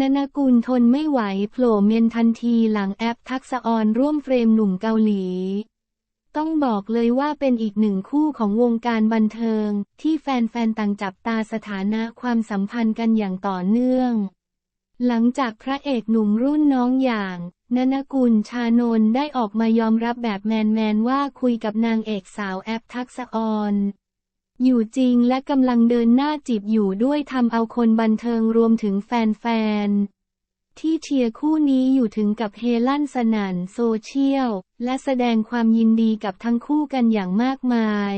นนากุลทนไม่ไหวโผล่เมนทันทีหลังแอปทักษออนร่วมเฟรมหนุ่มเกาหลี ต้องบอกเลยว่าเป็นอีกหนึ่งคู่ของวงการบันเทิง ที่แฟนๆต่างจับตาสถานะความสัมพันธ์กันอย่างต่อเนื่อง หลังจากพระเอกหนุ่มรุ่นน้องอย่างนนกุลชานนได้ออกมายอมรับแบบแมนๆว่าคุยกับนางเอกสาวแอปทักษออน อยู่จริงและกำลังเดินหน้าจีบอยู่ด้วยทำเอาคนบันเทิงรวมถึงแฟนๆ ที่เชียร์คู่นี้อยู่ถึงกับเฮลั่นสนันโซเชียล และแสดงความยินดีกับทั้งคู่กันอย่างมากมาย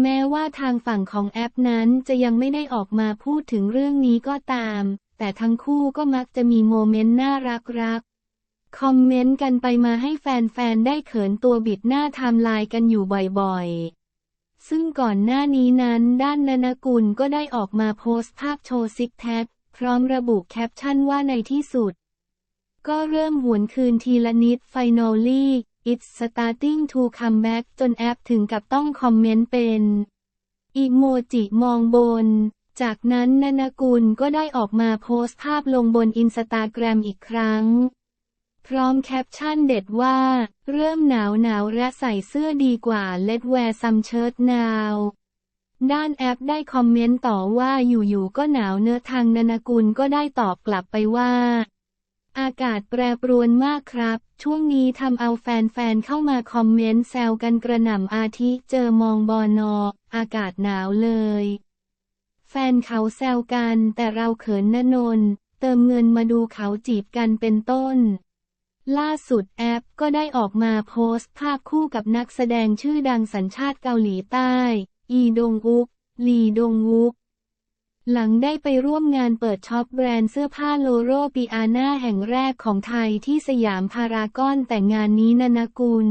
แม้ว่าทางฝั่งของแอปนั้นจะยังไม่ได้ออกมาพูดถึงเรื่องนี้ก็ตาม แต่ทั้งคู่ก็มักจะมีโมเมนต์น่ารักรักๆคอมเมนต์กันไปมาให้แฟนๆ ได้เขินตัวบิดหน้าไทม์ไลน์กันอยู่บ่อยๆ ซึ่งก่อนหน้านี้นั้นด้านนนกุลก็ได้ออกมาโพสต์ภาพโชว์ซิกแพคพร้อมระบุแคปชั่นว่าในที่สุด ก็เริ่มหวนคืนทีละนิด finally it's starting to come back จนแอปถึงกับต้องคอมเมนต์เป็นอีโมจิมองบน จากนั้นนนกุลก็ได้ออกมาโพสต์ภาพลงบนอินสตาแกรมอีกครั้ง พร้อมแคปชั่นเด็ดว่า เริ่มหนาวหนาวและใส่เสื้อดีกว่า Let wear some shirt now ด้านแอปได้คอมเมนต์ต่อว่าอยู่ๆก็หนาวเนื้อทางนนกุลก็ได้ตอบกลับไปว่า อากาศแปรปรวนมากครับ ช่วงนี้ทำเอาแฟนๆเข้ามาคอมเมนต์แซวกันกระหน่ำอาทิเจอมองบอนอ อากาศหนาวเลย แฟนเขาแซวกันแต่เราเขินนนนเติมเงินมาดูเขาจีบกันเป็นต้น ล่าสุดแอปก็ได้ออกมาโพสต์ภาพคู่กับนักแสดงชื่อดังสัญชาติเกาหลีใต้ อีดงอุก ลีดงวุก หลังได้ไปร่วมงานเปิดช็อปแบรนด์เสื้อผ้าโลโรปีอาน่าแห่งแรกของไทยที่สยามพารากอนแต่งานนี้นานกุล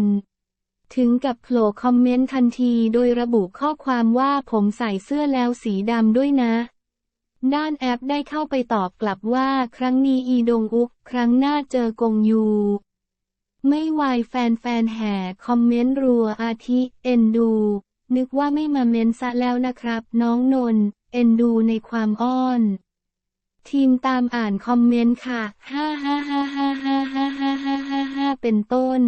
ถึงกับโผล่คอมเมนต์ทันทีโดยระบุข้อความว่าผมใส่เสื้อแล้วสีดำด้วยนะ ด้านแอปได้เข้าไปตอบกลับว่าครั้งนี้อีดงอุก ครั้งหน้าเจอกงยู ไม่วายแฟนๆแห่คอมเมนต์รัวอาทิเอ็นดู นึกว่าไม่มาเมนซะแล้วนะครับ น้องนน์เอ็นดูในความอ้อน ทีมตามอ่านคอมเมนต์ค่ะ ฮ่าฮ่าฮ่าฮ่าฮ่าฮ่าฮ่าฮ่าเป็นต้น